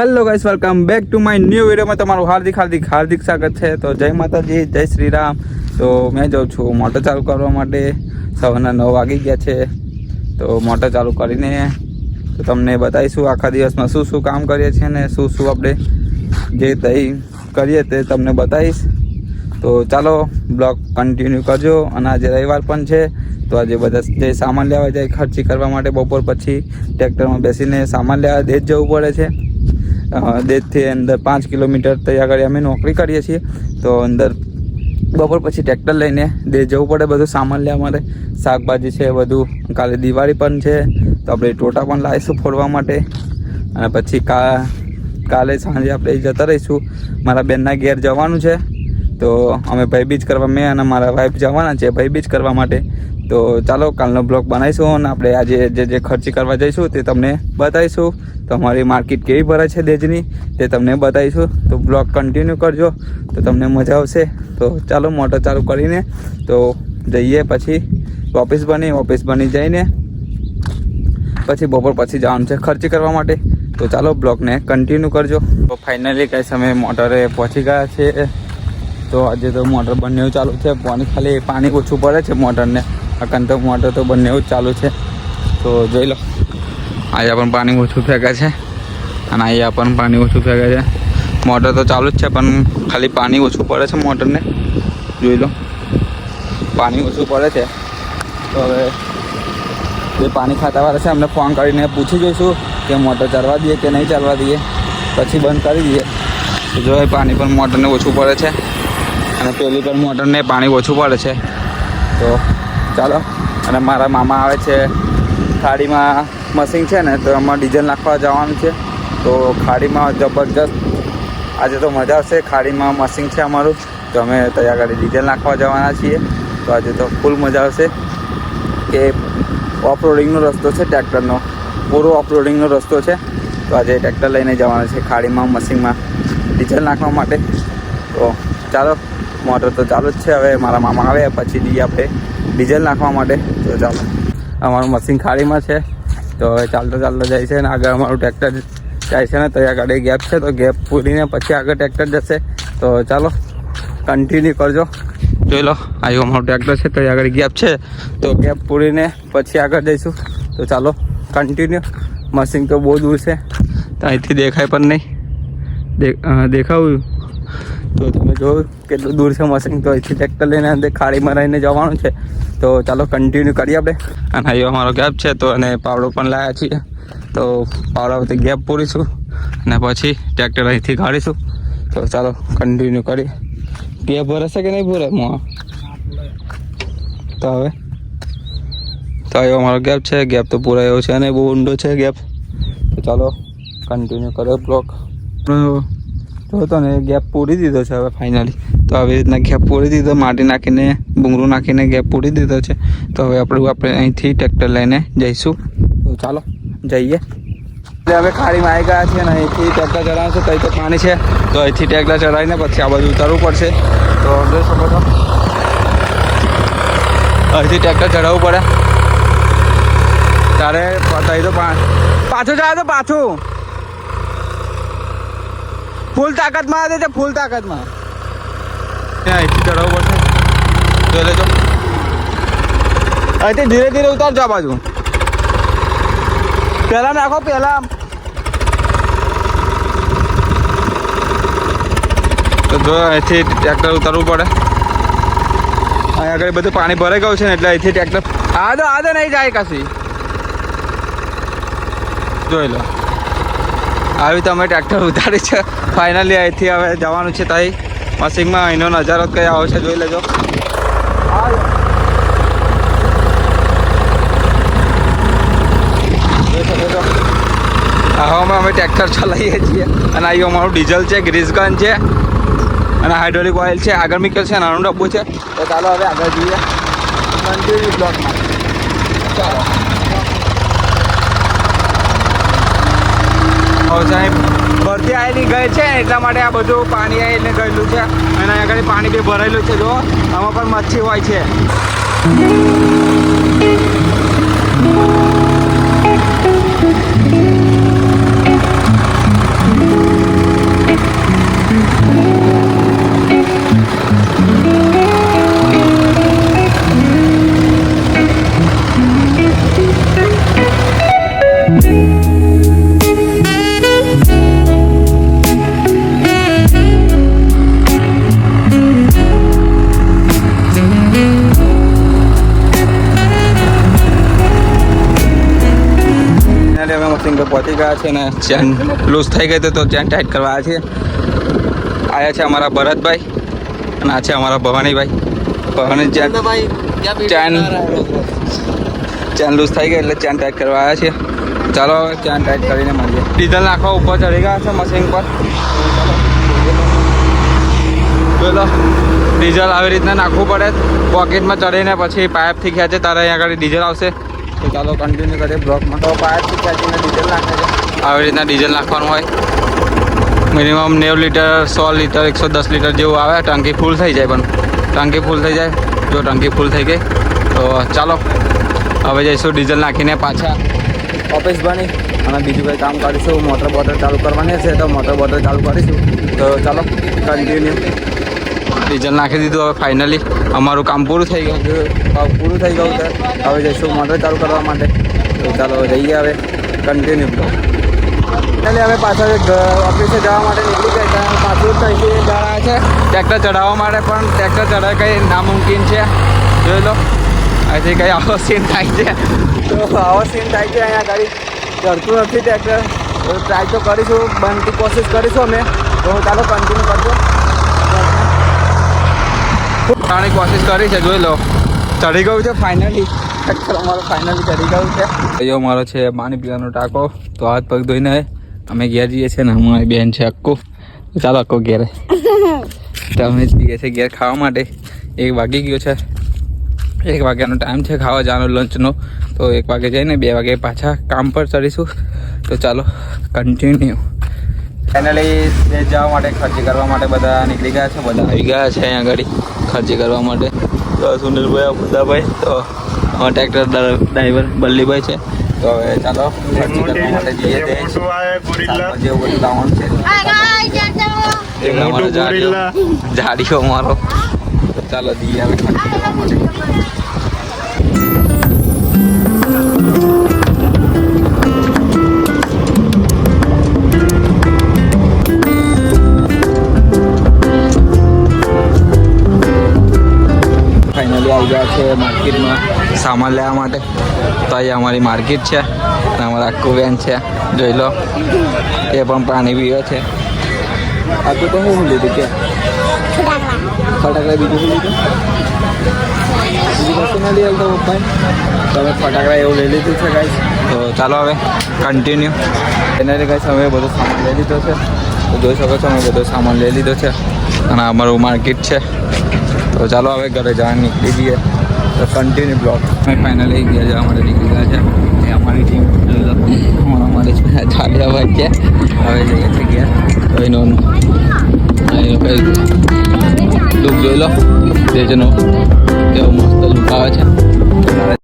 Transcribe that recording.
Hello guys welcome back to my new વિડીયોમાં તમારું હાર્દિક હાર્દિક હાર્દિક સ્વાગત છે. તો જય માતાજી, જય શ્રી રામ. તો મેં જાઉં છું મોટર ચાલુ કરવા માટે. સવારના નવ વાગી ગયા છે. તો મોટર ચાલુ કરીને તો તમને બતાવીશું આખા દિવસમાં શું શું કામ કરીએ છીએ ને શું શું આપણે જે તઈ કરીએ તે તમને બતાવીશ. તો ચાલો બ્લોગ કન્ટિન્યુ કરજો. અને આજે રવિવાર પણ છે. તો આજે બધા જે સામાન લેવા જાય ખર્ચી કરવા માટે બપોર પછી ટ્રેક્ટરમાં બેસીને સામાન લેવા દેજ જવું પડે છે. અ, દેજથી અંદર પાંચ કિલોમીટર ત્યાં આગળ અમે નોકરી કરીએ છીએ. તો અંદર બપોર પછી ટ્રેક્ટર લઈને દે જવું પડે બધું સામાન લેવા માટે શાકભાજી છે બધું. કાલે દિવાળી પણ છે તો આપણે ટોટા પણ લાવીશું ફોડવા માટે. અને પછી કા કાલે સાંજે આપણે જતા રહીશું. મારા બેનના ઘેર જવાનું છે. તો અમે ભાઈબીજ કરવા મેં અને મારા વાઈફ જવાના છે ભાઈબીજ કરવા માટે. તો ચાલો કાલનો બ્લોગ બનાવીશું અને આપણે આજે જે જે ખર્ચી કરવા જઈશું તે તમને બતાવીશું. તો અમારી માર્કેટ કેવી ભરાય છે દેજની તે તમને બતાવીશું. તો બ્લોગ કન્ટિન્યુ કરજો, તો તમને મજા આવશે. તો ચાલો મોટર ચાલુ કરીને તો જઈએ પછી ઓફિસ બની ઓફિસ બની જઈને પછી બપોર પછી જવાનું છે ખર્ચી કરવા માટે. તો ચાલો બ્લોગને કન્ટિન્યુ કરજો. તો ફાઇનલી કઈ સમયે મોટરે પહોંચી ગયા છે. તો આજે તો મોટર બંને ચાલુ છે. પાણી ખાલી પાણી ઓછું પડે છે મોટરને. અકન કંટક મોટર તો બંને જ ચાલુ છે. તો જોઈ લો. અહીંયા પણ પાણી ઓછું ફેંકે છે. અને અહીંયા પણ પાણી ઓછું ફેંકે છે. મોટર તો ચાલુ જ છે, પણ ખાલી પાણી ઓછું પડે છે મોટરને. જોઈ લો. પાણી ઓછું પડે છે. તો હવે જે પાણી ખાતાવાળા છે અમને ફોન કરીને પૂછી જોઈશું કે મોટર ચાલવા દઈએ કે નહીં ચાલવા દઈએ. પછી બંધ કરી દઈએ. તો જો પાણી પણ મોટરને ઓછું પડે છે. અને પેલી પણ મોટરને પાણી ઓછું પડે છે. તો ચાલો. અને મારા મામા આવે છે. ખાડીમાં મશીન છે ને, તો એમાં ડીઝલ નાખવા જવાનું છે. તો ખાડીમાં જબરજસ્ત, આજે તો મજા આવશે. ખાડીમાં મશીન છે અમારું. તો અમે ત્યાં આગળ ડીઝલ નાખવા જવાના છીએ. તો આજે તો ફૂલ મજા આવશે. કે ઓફરોડિંગનો રસ્તો છે ટ્રેક્ટરનો. પૂરો ઓફરોડિંગનો રસ્તો છે. તો આજે ટ્રેક્ટર લઈને જવાનું છે ખાડીમાં, મશીનમાં ડીઝલ નાખવા માટે. તો ચાલો, મોટર તો ચાલુ જ છે. હવે મારા મામા આવે, પછી જઈએ આપણે ડીઝલ નાખવા માટે. તો ચાલો. અમારું મશીન ખાડીમાં છે. તો હવે ચાલતો ચાલતો જાય છે અને આગળ અમારું ટ્રેક્ટર જાય છે ને તો આગળ ગેપ છે. તો ગેપ પૂરીને પછી આગળ ટ્રેક્ટર જશે. તો ચાલો કન્ટિન્યુ કરજો. જોઈ લો આવ્યું અમારું ટ્રેક્ટર છે. તો આગળ ગેપ છે. તો ગેપ પૂરીને પછી આગળ જઈશું. તો ચાલો કન્ટિન્યુ મશીન તો બહુ દૂર છે. અહીંથી દેખાય પણ નહીં. દેખાવું? તો તમે જો કેટલું દૂર છે મશીન, તો અહીંથી ટ્રેક્ટર લઈને અંદર ખાડીમાં રહીને જવાનું છે. તો ચાલો કન્ટિન્યુ કરીએ આપણે. અને અહીં અમારો ગેપ છે, તો અને પાવડો પણ લાવ્યા છીએ. તો પાવડા ગેપ પૂરીશું અને પછી ટ્રેક્ટર અહીંથી કાઢીશું. તો ચાલો કન્ટિન્યુ કરી ગેપ ભરાશે કે નહીં ભરે? મોં. તો હવે? તો આવ્યો અમારો ગેપ છે ગેપ તો પૂરાયો છે અને બહુ ઊંડો છે ગેપ તો ચાલો કન્ટિન્યુ કરો બ્લોક તો ને ગેપ પૂરી દીધો છે હવે ફાઇનલી તો આવી રીતના ગેપ પૂરી દીધો, માટી નાખીને બુંગરું નાખીને ગેપ પૂરી દીધો છે. તો હવે આપણું આપણે અહીંથી ટ્રેક્ટર લઈને જઈશું. તો ચાલો, જઈએ. હવે ખાડીમાં આવી ગયા છીએ અને અહીંથી ટ્રેક્ટર ચડાવશું કઈ તો પાણી છે. તો અહીંથી ટ્રેક્ટર ચડાવીને પછી આ બાજુ ઉતારવું પડશે. તો જોઈ શકો છો. અહીંથી ટ્રેક્ટર ચડાવવું પડે. તારે તો પાછું જાય તો પાછું. ફૂલ તાકાતમાં આવે છે ફૂલ તાકાતમાં. અહીંથી ચડાવવું પડશે. જોઈ લેજો. અહીંથી ધીરે ધીરે ઉતારજો આ બાજુ. પહેલાં નાખો પહેલાં તો જો અહીંથી ટ્રેક્ટર ઉતારવું પડે. અહીંયા આગળ બધું પાણી ભરાઈ ગયું છે ને એટલે અહીંથી ટ્રેક્ટર આ તો આ તો નહીં જાય કશી. જોઈ લો. આવી તો અમે ટ્રેક્ટર ઉતારી છે. ફાઇનલી અહીંથી હવે જવાનું છે તઈ. મશીનમાં અહીંનો નજારો કઈ આવે છે જોઈ લેજો. હવામાં. અમે ટ્રેક્ટર ચલાવીએ છીએ. અને અહીં અમારું ડીઝલ છે ગ્રીસગન છે. અને હાઇડ્રોલિક ઓઇલ છે. આગળ મીકેલ છે નાનું ડબ્બુ છે. તો ચાલો હવે આગળ જઈએ. કન્ટિન્યુ બ્લોકમાં ચાલો હવે સાહેબ. ભરતી આવેલી ગઈ છે, એટલા માટે આ બધું પાણી આવીને ગયેલું છે. અને આગળ પાણી બી ભરેલું છે જો આમાં પણ મચ્છી હોય છે. પહોંચી ગયા છે ને ચેન લૂઝ થઈ ગઈ તો ચેન ટાઈટ કરવા આવ્યા છે આવ્યા છે અમારા ભરતભાઈ અને આ છે અમારા Bhavanibhai. Bhavani chain chain chain loose થઈ ગઈ એટલે ચેન ટાઈટ કરવા આવ્યા છે ચાલો હવે ચેન ટાઈટ કરીને મળીએ. ડીઝલ નાખવા ઉપર ચડી ગયા છે મશીન પર. બોલો ડીઝલ આવી રીતના નાખવું પડે. પોકેટમાં ચડીને પછી પાઇપથી ખેંચે તારે અહીંયા આગળ ડીઝલ આવશે. તો ચાલો કન્ટિન્યુ કરીએ બ્લોકમાં તો પાઇપથી ખેંચીને ડીઝલ નાખે છે. આવી રીતના ડીઝલ નાખવાનું હોય. મિનિમમ નેવું લીટર સો લીટર એકસો દસ લીટર જેવું આવે ટંકી ફૂલ થઈ જાય પણ. ટાંકી ફૂલ થઈ જાય. જો ટંકી ફૂલ થઈ ગઈ તો ચાલો. હવે જઈશું ડીઝલ નાખીને પાછા. ઓફિસ બની. અને બીજું કંઈ કામ કરીશું. મોટર બોટર ચાલુ કરવાની છે તો મોટર બોટર ચાલુ કરીશું. તો ચાલો કન્ટિન્યુ ડીઝલ નાખી દીધું હવે ફાઇનલી અમારું કામ પૂરું થઈ ગયું. પૂરું થઈ ગયું છે. હવે જઈશું મોટર ચાલુ કરવા માટે. તો ચાલો જઈએ હવે. કન્ટિન્યુ એટલે હવે પાછળ ઓફિસે જવા માટે નીકળી ગયા હતા પાછું ત્યાંથી જણા છે. ટ્રેક્ટર ચડાવવા માટે પણ ટ્રેક્ટર ચડાવે કંઈ નામુમકિન છે. જોઈ લો. અહીંથી કંઈ આવો સીન થાય છે. તો આવો સીન થાય છે અહીંયા ગાડી. ચડતું નથી ટ્રેક્ટર ટ્રાય તો કરીશું. બનતી કોશિશ કરીશું અમે. તો ચાલો કન્ટિન્યુ કરજો. ઘણી કોશિશ કરી છે જોઈ લો. ચડી ગયું છે ફાઇનલી અમારો ફાઇનલી ચડી ગયું છે. ભાઈઓ મારો છે પાણી પીવાનો ટાંકો. તો હાથ પગ ધોઈને અમે ઘેર જઈએ છીએ ને અમારી બેન છે અક્કુ ચાલો અક્કુ ઘેરે. તો અમે જઈએ છીએ ઘેર ખાવા માટે. એક વાગી ગયો છે. એક વાગ્યાનો ટાઈમ છે ખાવા જવાનો લંચનો તો એક વાગે જઈને બે વાગે પાછા કામ પર ચડીશું. તો ચાલો કન્ટિન્યુ ફાઇનલી જવા માટે ખર્ચી કરવા માટે બધા નીકળી ગયા છે બધા આવી ગયા છે અહીંયા આગળ ખર્ચી કરવા માટે. તો સુનિલભાઈ બધાભાઈ તો ટ્રેક્ટર ડ્રાઈવર બલ્લીભાઈ છે. તો હવે ચાલો ખર્ચી કરવા માટે જઈએ તે. શાકભાજી બધું લાવવાનું છે. અમારો જાડીઓ જાડીઓ અમારો ચાલો જઈએ હવે ખર્ચી કરવા માટે. ગયા છે માર્કેટમાં સામાન લેવા માટે. તો અહીંયા અમારી માર્કેટ છે અમારા આખું વેન છે. જોઈ લો, એ પણ પાણી પીવે છે. આ તો શું લીધું કે? ફટાકડા બીજું શું લીધું? બીજું કશું ના લઈ આવતો પપ્પાએ? તમે ફટાકડા એવું લઈ લીધું છે ગાઈસ તો ચાલો હવે કન્ટિન્યુ એના લીધે ગાઈસ અમે બધો સામાન લઈ લીધો છે. તો જોઈ શકો છો, અમે બધો સામાન લઈ લીધો છે. અને અમારું માર્કેટ છે. તો ચાલો હવે ઘરે જવા નીકળી જઈએ. તો કન્ટિન્યુ બ્લોક અમે ફાઇનલી ગયા જવા માટે નીકળી ગયા છે. એ અમારી ટીમ અમારે ચાલ્યા ભાઈ છે. હવે જઈએ છીએ ગયા તો એનો લુક જોઈ લો. જેજનો કેવો મસ્ત લુક આવે છે.